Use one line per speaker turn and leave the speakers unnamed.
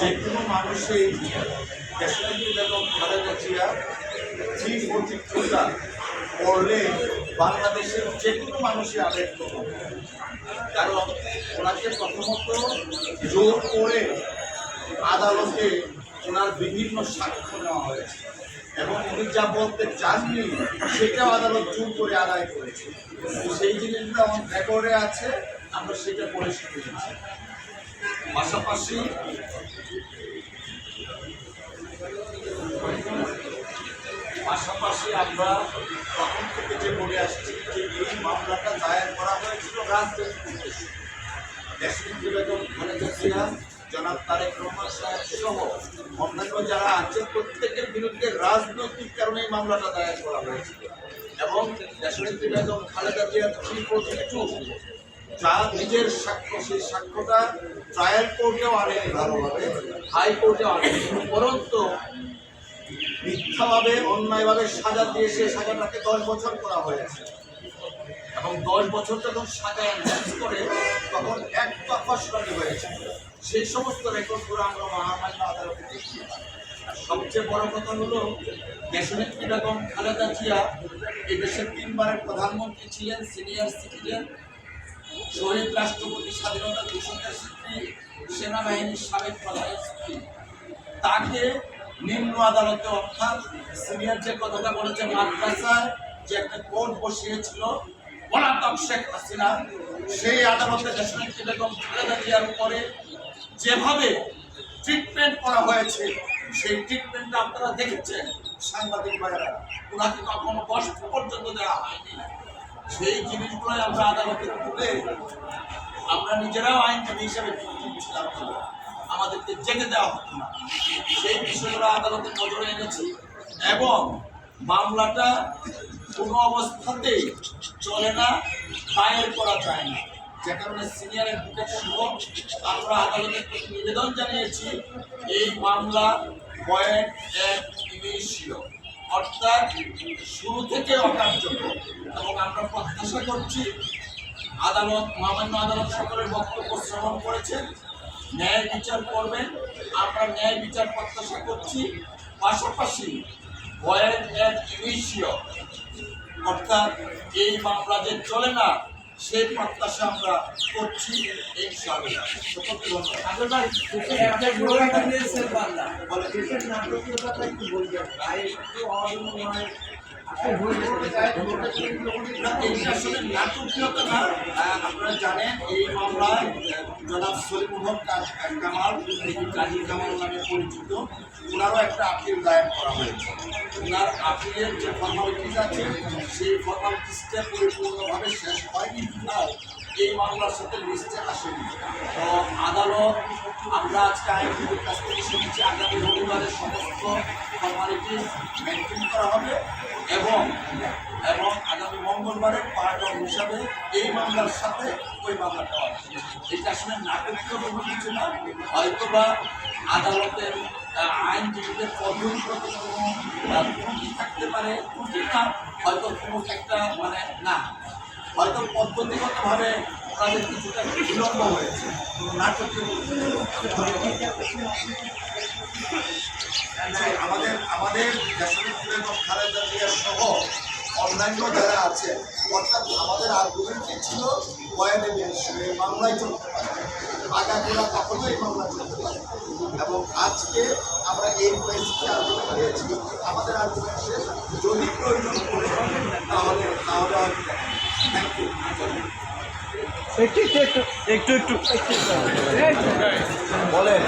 যে কোনো মানুষই বেগম খালেদা জিয়া জীব বৈচিত্র্যতা পড়লে বাংলাদেশের যে কোনো মানুষই আবেগ কারণ ওনাকে প্রথমত জোর করে আদালতে ওনার বিভিন্ন সাক্ষ্য নেওয়া হয়েছে। এবং উনি যা বলতে চাননি, সেটাও আদালত জোর করে আদায় করেছে। সেই আমার রেকর্ডে আছে, আমরা সেটা পড়ে শিখেছি পাশাপাশি পাশাপাশি আমরা তখন থেকে যে বলে আসছি যে এই মামলাটা দায়ের করা হয়েছিল রাজনৈতিক উদ্দেশ্যে। দেশনেত্রী বেগম খালেদা জনাব তারেক রহমান সাহেব সহ অন্যান্য যারা আছে প্রত্যেকের বিরুদ্ধে রাজনৈতিক কারণে এই মামলাটা দায়ের করা হয়েছিল। এবং দেশনেত্রী বেগম খালেদা জিয়া থ্রি টু যা নিজের সাক্ষ্য, সেই সাক্ষ্যটা ট্রায়াল কোর্টেও আনেনি ভালোভাবে হাইকোর্টেও আনেনি। উপরন্তু মিথ্যাভাবে, অন্যায়ভাবে সাজা দিয়ে সে সাজাটাকে দশ বছর করা হয়েছে। এবং দশ বছর যখন সাজায় ম্যাচ করে, তখন এক তফা শুনানি হয়েছে। সেই সমস্ত রেকর্ডগুলো আমরা মহামান্য আদালতে দেখি সবচেয়ে বড় কথা হলো দেশনেত্রী বেগম খালেদা জিয়া এই দেশের তিনবারের প্রধানমন্ত্রী ছিলেন সিনিয়র সিটিজেন শহীদ রাষ্ট্রপতি স্বাধীনতা ঘোষণের স্বীকৃতি সেনাবাহিনীর সাবেক প্রধান স্ত্রী। তাকে নিম্ন আদালতে অর্থাৎ সিনিয়র যে কথাটা বলেছে মাদ্রাসায় যে একটা কোর্ট বসিয়েছিল পলাতক শেখ হাসিনা। সেই আদালতে দেশনেত্রী বেগম খালেদা জিয়ার উপরে যেভাবে ট্রিটমেন্ট করা হয়েছে, সেই ট্রিটমেন্টটা আপনারা দেখেছেন সাংবাদিক ভাইয়েরা। ওনাকে কখনো কষ্ট পর্যন্ত দেওয়া হয়নি। সেই জিনিসগুলোই আমরা আদালতে তুলে আমরা নিজেরাও আইনজীবী হিসেবে ছিলাম আমাদেরকে যেতে দেওয়া হতো না। সেই বিষয়গুলো আদালতের নজরে এনেছি এবং মামলাটা কোনো অবস্থাতেই চলে না, দায়ের করা যায় না। যে কারণে সিনিয়র অ্যাডভোকেট আমরা আদালতের প্রতি নিবেদন জানিয়েছি, এই মামলা পয়েন্ট এক ইনিশিও। অর্থাৎ শুরু থেকে অকার্যকর। এবং আমরা প্রত্যাশা করছি আদালত মহামান্য আদালত সকলের বক্তব্য শ্রবণ করেছেন, ন্যায় বিচার করবেন। আমরা ন্যায় বিচার প্রত্যাশা করছি। পাশাপাশি এক ইনিশিয় অর্থাৎ এই মামলা যে চলে না সেই প্রত্যাশা আমরা করছি আহ, আপনারা জানেন এই মামলায় জনাব সলিমুল হক কামাল কাজী কামাল নামে পরিচিত ওনারও একটা আপিল দায়ের করা হয়েছে। ওনার আপিলের যে ফর্মালিটিস আছে, সেই ফর্মালিটিসটা পরিপূর্ণভাবে শেষ হয়নি। বিধায় এই মামলার সাথে লিস্টে আসেনি। তো আদালত, আমরা আজকে আইনজীবীর কাছ থেকে শুনেছি, আগামী রবিবারের সমস্ত ফর্মালিটিস মেনটেন করা হবে এবং এবং আগামী মঙ্গলবারে পার্ট অফ হিসাবে এই মামলার সাথে ওই মামলাটা আছে এটা আসলে নাটকীয় কোনো কিছু না, হয়তোবা আদালতের আইনজীবীদের পদ্ধতিগত কোনো থাকতে পারে, ত্রুটি না, হয়তো কোনো একটা মানে না। হয়তো পদ্ধতিগতভাবে তাদের কিছুটা বিলম্ব হয়েছে। কিছু আমাদের আমাদের খালেদা জিয়া সহ অন্যান্য যারা আছে, অর্থাৎ আমাদের আর্গুমেন্টটি ছিল বয়ানে এই মামলায় চলতে পারে। আগামীরা কখনোই মামলা চলতে পারে এবং আজকে আমরা এই পরিস্থিতি আর্গুমেন্ট দিয়েছি। আমাদের আর্গুমেন্ট শেষ। যদি প্রয়োজন পড়ে, তাহলে তাহলে
একটু একটু একটু একটু বলেন